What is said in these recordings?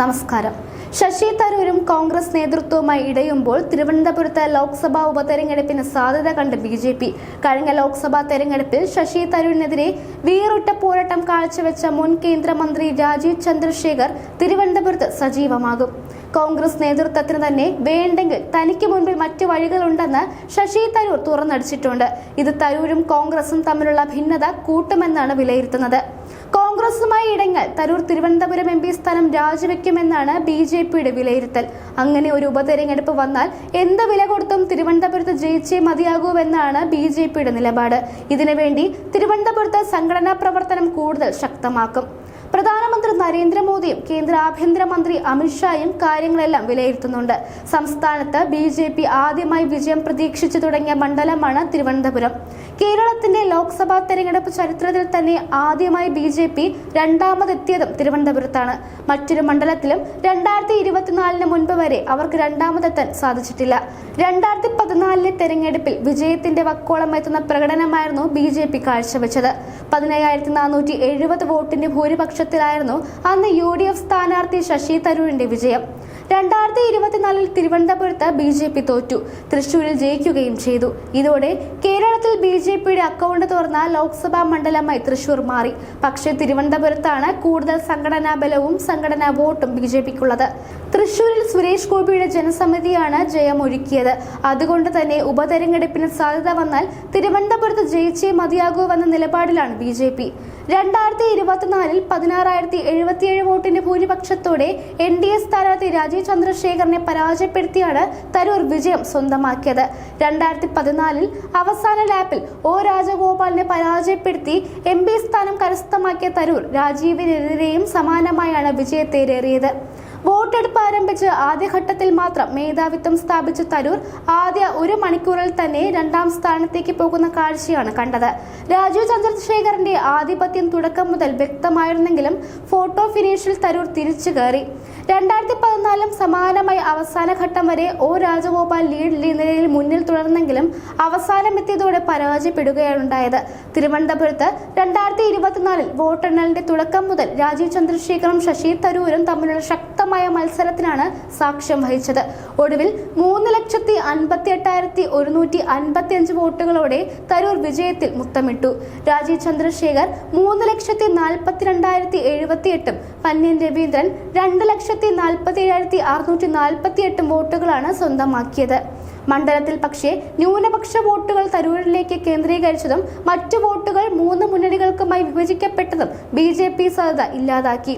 നമസ്കാരം. ശശി തരൂരും കോൺഗ്രസ് നേതൃത്വവുമായി ഇടയുമ്പോൾ തിരുവനന്തപുരത്ത് ലോക്സഭാ ഉപതെരഞ്ഞെടുപ്പിന് സാധ്യത കണ്ട് ബി ജെ പി. കഴിഞ്ഞ ലോക്സഭാ തെരഞ്ഞെടുപ്പിൽ ശശി തരൂരിനെതിരെ വീറുട്ട പോരാട്ടം കാഴ്ചവെച്ച മുൻ കേന്ദ്രമന്ത്രി രാജീവ് ചന്ദ്രശേഖർ തിരുവനന്തപുരത്ത് സജീവമാകും. കോൺഗ്രസ് നേതൃത്വത്തിന് തന്നെ വേണ്ടെങ്കിൽ തനിക്ക് മുൻപിൽ മറ്റു വഴികളുണ്ടെന്ന് ശശി തരൂർ തുറന്നടിച്ചിട്ടുണ്ട്. ഇത് തരൂരും കോൺഗ്രസും തമ്മിലുള്ള ഭിന്നത കൂട്ടുമെന്നാണ് വിലയിരുത്തുന്നത്. കോൺഗ്രസുമായി ഇടങ്ങൾ. തരൂർ തിരുവനന്തപുരം എം പി സ്ഥാനം രാജിവെക്കുമെന്നാണ് ബി ജെ പിയുടെ വിലയിരുത്തൽ. അങ്ങനെ ഒരു ഉപതെരഞ്ഞെടുപ്പ് വന്നാൽ എന്ത് വില കൊടുത്തും തിരുവനന്തപുരത്ത് ജയിച്ചേ മതിയാകൂവെന്നാണ് ബി ജെ പിയുടെ നിലപാട്. ഇതിനുവേണ്ടി തിരുവനന്തപുരത്ത് സംഘടനാ പ്രവർത്തനം കൂടുതൽ ശക്തമാക്കും. പ്രധാനമന്ത്രി നരേന്ദ്രമോദിയും കേന്ദ്ര ആഭ്യന്തരമന്ത്രി അമിത്ഷായും കാര്യങ്ങളെല്ലാം വിലയിരുത്തുന്നുണ്ട്. സംസ്ഥാനത്ത് ബി ജെ പി ആദ്യമായി വിജയം പ്രതീക്ഷിച്ചു തുടങ്ങിയ മണ്ഡലമാണ് തിരുവനന്തപുരം. കേരളത്തിന്റെ ലോക്സഭാ തെരഞ്ഞെടുപ്പ് ചരിത്രത്തിൽ തന്നെ ആദ്യമായി ബി ജെ പി രണ്ടാമതെത്തിയതും തിരുവനന്തപുരത്താണ്. മറ്റൊരു മണ്ഡലത്തിലും രണ്ടായിരത്തി ഇരുപത്തിനാലിന് മുൻപ് വരെ അവർക്ക് രണ്ടാമതെത്താൻ സാധിച്ചിട്ടില്ല. രണ്ടായിരത്തി പതിനാലിലെ തെരഞ്ഞെടുപ്പിൽ വിജയത്തിന്റെ വക്കോളം എത്തുന്ന പ്രകടനമായിരുന്നു ബി ജെ പി കാഴ്ചവെച്ചത്. പതിനയ്യായിരത്തി നാനൂറ്റി എഴുപത് വോട്ടിന്റെ ഭൂരിപക്ഷത്തിലായിരുന്നു അന്ന് യു ഡി എഫ് സ്ഥാനാർത്ഥി ശശി തരൂരിന്റെ വിജയം. രണ്ടായിരത്തി ഇരുപത്തിനാലിൽ തിരുവനന്തപുരത്ത് ബി ജെ പി തോറ്റു. തൃശൂരിൽ ജയിക്കുകയും ചെയ്തു. ഇതോടെ കേരളത്തിൽ ബി ജെ പിയുടെ അക്കൗണ്ട് തുറന്ന ലോക്സഭാ മണ്ഡലമായി തൃശൂർ മാറി. പക്ഷേ തിരുവനന്തപുരത്താണ് കൂടുതൽ സംഘടനാ ബലവും സംഘടനാ വോട്ടും ബി ജെ പിക്കുള്ളത്. തൃശൂരിൽ സുരേഷ് ഗോപിയുടെ ജനസമിതിയാണ് ജയമൊരുക്കിയത് അതുകൊണ്ട് തന്നെ ഉപതെരഞ്ഞെടുപ്പിന് സാധ്യത വന്നാൽ തിരുവനന്തപുരത്ത് ജയിച്ചേ മതിയാകൂവെന്ന നിലപാടിലാണ് ബി ജെ പി. രണ്ടായിരത്തി ഇരുപത്തിനാലിൽ പതിനാറായിരത്തി എഴുപത്തിയേഴ് വോട്ടിന്റെ ഭൂരിപക്ഷത്തോടെ എൻ ഡി എ സ്ഥാനാർത്ഥി രാജീവ് ചന്ദ്രശേഖറിനെ പരാജയപ്പെടുത്തിയാണ് തരൂർ വിജയം സ്വന്തമാക്കിയത്. രണ്ടായിരത്തി പതിനാലിൽ അവസാന ലാപ്പിൽ ഒ രാജഗോപാലിനെ പരാജയപ്പെടുത്തി എം പി സ്ഥാനം കരസ്ഥമാക്കിയ തരൂർ രാജീവിനെതിരെയും സമാനമായാണ് വിജയത്തേറേറിയത് വോട്ടെടുപ്പ് ആരംഭിച്ച് ആദ്യഘട്ടത്തിൽ മാത്രം മേധാവിത്വം സ്ഥാപിച്ച തരൂർ ആദ്യ ഒരു മണിക്കൂറിൽ തന്നെ രണ്ടാം സ്ഥാനത്തേക്ക് പോകുന്ന കാഴ്ചയാണ് കണ്ടത്. രാജീവ് ചന്ദ്രശേഖറിന്റെ ആധിപത്യം തുടക്കം മുതൽ വ്യക്തമായിരുന്നെങ്കിലും ഫോട്ടോ ഫിനിഷിൽ തരൂർ തിരിച്ചു കയറി. രണ്ടായിരത്തി പതിനാലിലും സമാനമായി അവസാന ഘട്ടം വരെ ഒ രാജഗോപാൽ ലീഡ് നിലയിൽ മുന്നിൽ തുടർന്നെങ്കിലും അവസാനം എത്തിയതോടെ പരാജയപ്പെടുകയാണ് ഉണ്ടായത്. തിരുവനന്തപുരത്ത് രണ്ടായിരത്തി ഇരുപത്തിനാലിൽ വോട്ടെണ്ണലിന്റെ തുടക്കം മുതൽ രാജീവ് ചന്ദ്രശേഖറും ശശി തരൂരും തമ്മിലുള്ള ശക്തമായ മത്സരത്തിനാണ് സാക്ഷ്യം വഹിച്ചത്. ഒടുവിൽ മൂന്ന് ലക്ഷത്തി അൻപത്തി എട്ടായിരത്തി ഒരുന്നൂറ്റി അൻപത്തി അഞ്ച് വോട്ടുകളോടെ തരൂർ വിജയത്തിൽ മുത്തമിട്ടു. രാജീവ് ചന്ദ്രശേഖർ മൂന്ന് ലക്ഷത്തി നാൽപ്പത്തി രണ്ടായിരത്തി എഴുപത്തി എട്ടും പന്ന്യൻ രവീന്ദ്രൻ രണ്ട് ലക്ഷത്തി നാൽപ്പത്തി ഏഴായിരത്തി അറുന്നൂറ്റി നാൽപ്പത്തി എട്ടും വോട്ടുകളാണ് സ്വന്തമാക്കിയത്. മണ്ഡലത്തിൽ പക്ഷേ ന്യൂനപക്ഷ വോട്ടുകൾ തരൂരിലേക്ക് കേന്ദ്രീകരിച്ചതും മറ്റു വോട്ടുകൾ മൂന്ന് മുന്നണികൾക്കുമായി വിഭജിക്കപ്പെട്ടതും ബി ജെ പി സാധ്യത ഇല്ലാതാക്കി.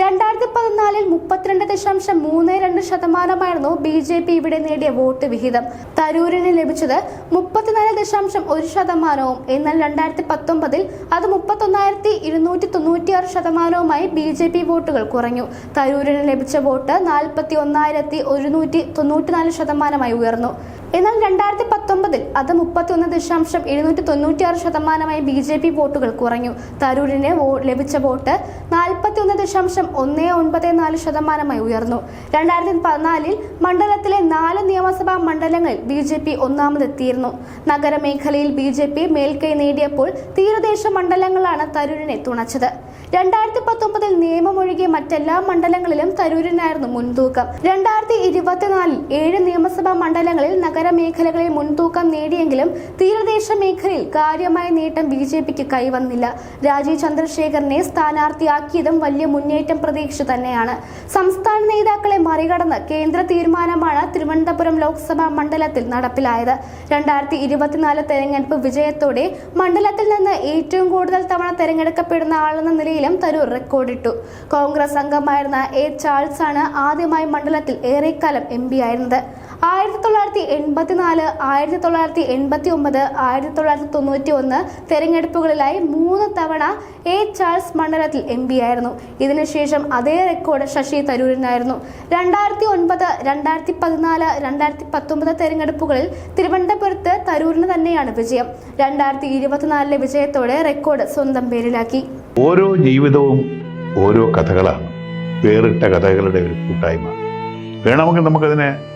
രണ്ടായിരത്തി പതിനാലിൽ മുപ്പത്തിരണ്ട് ദശാംശം മൂന്ന് രണ്ട് ശതമാനമായിരുന്നു ബി ജെ പി ഇവിടെ നേടിയ വോട്ട് വിഹിതം. തരൂരിന് ലഭിച്ചത് മുപ്പത്തിനാല് ദശാംശം ഒരു ശതമാനവും. എന്നാൽ രണ്ടായിരത്തി പത്തൊമ്പതിൽ അത് മുപ്പത്തൊന്നായിരത്തി ഇരുന്നൂറ്റി തൊണ്ണൂറ്റിയാറ് ശതമാനവുമായി ബി ജെ പി വോട്ടുകൾ കുറഞ്ഞു. തരൂരിന് ലഭിച്ച വോട്ട് നാൽപ്പത്തി ഒന്നായിരത്തി ഒരുന്നൂറ്റി തൊണ്ണൂറ്റിനാല് ശതമാനമായി ഉയർന്നു. എന്നാൽ രണ്ടായിരത്തി പത്തൊമ്പതിൽ അത് മുപ്പത്തിയൊന്ന് ദശാംശം എഴുന്നൂറ്റി തൊണ്ണൂറ്റിയാറ് ശതമാനമായി ബി ജെ പി വോട്ടുകൾ കുറഞ്ഞു. തരൂരിന് ലഭിച്ച വോട്ട് നാൽപ്പത്തിയൊന്ന് ദശാംശം ഒന്ന് ഒൻപത് നാല് ശതമാനമായി ഉയർന്നു. രണ്ടായിരത്തി പതിനാലിൽ മണ്ഡലത്തിലെ നാല് നിയമസഭാ മണ്ഡലങ്ങളിൽ ബി ജെ പി ഒന്നാമതെത്തിയിരുന്നു. നഗരമേഖലയിൽ ബി ജെ പി മേൽക്കൈ നേടിയപ്പോൾ തീരദേശ മണ്ഡലങ്ങളാണ് തരൂരിനെ തുണച്ചത്. രണ്ടായിരത്തി പത്തൊമ്പതിൽ നിയമമൊഴികെ മറ്റെല്ലാ മണ്ഡലങ്ങളിലും തരൂരിനായിരുന്നു മുൻതൂക്കം. രണ്ടായിരത്തി ഇരുപത്തിനാലിൽ ഏഴ് നിയമസഭാ മണ്ഡലങ്ങളിൽ നഗരമേഖലകളിൽ മുൻതൂക്കം നേടിയെങ്കിലും തീരദേശ മേഖലയിൽ കാര്യമായ നേട്ടം ബി ജെ പിക്ക് കൈവന്നില്ല. രാജീവ് ചന്ദ്രശേഖറിനെ സ്ഥാനാർത്ഥിയാക്കിയതും വലിയ മുന്നേറ്റം പ്രതീക്ഷ തന്നെയാണ്. സംസ്ഥാന നേതാക്കളെ മറികടന്ന് കേന്ദ്ര തീരുമാനമാണ് തിരുവനന്തപുരം ലോക്സഭാ മണ്ഡലത്തിൽ നടപ്പിലായത്. രണ്ടായിരത്തി ഇരുപത്തിനാല് തെരഞ്ഞെടുപ്പ് വിജയത്തോടെ മണ്ഡലത്തിൽ നിന്ന് ഏറ്റവും കൂടുതൽ തവണ തെരഞ്ഞെടുക്കപ്പെടുന്ന ആളെന്ന നിലയിലും തരൂർ റെക്കോർഡിട്ടു. കോൺഗ്രസ് അംഗമായിരുന്ന എ ചാൾസ് ആണ് ആദ്യമായി മണ്ഡലത്തിൽ ഏറെക്കാലം എം പി ആയിരുന്നത്. ആയിരത്തി തൊള്ളായിരത്തി എൺപത്തിനാല് ആയിരത്തി തൊള്ളായിരത്തി എൺപത്തി ഒമ്പത് ആയിരത്തി തൊള്ളായിരത്തി തൊണ്ണൂറ്റി ഒന്ന് തെരഞ്ഞെടുപ്പുകളിലായി മൂന്ന് തവണ എ ചാൾസ് മണ്ഡലത്തിൽ എം പി ആയിരുന്നു. ഇതിനുശേഷം അതേ റെക്കോർഡ് ശശി തരൂരിനായിരുന്നു. രണ്ടായിരത്തി ഒൻപത് രണ്ടായിരത്തി പതിനാല് രണ്ടായിരത്തി പത്തൊമ്പത് തെരഞ്ഞെടുപ്പുകളിൽ തിരുവനന്തപുരത്ത് തരൂരിന് തന്നെയാണ് വിജയം. രണ്ടായിരത്തി ഇരുപത്തിനാലിലെ വിജയത്തോടെ റെക്കോർഡ് സ്വന്തം പേരിലാക്കി. ഓരോ ജീവിതവും ഓരോ കഥകളാണ്. വേറിട്ട കഥകളുടെ ഒരു കൂട്ടായ്മ. വേണമെങ്കിൽ നമുക്കതിനെ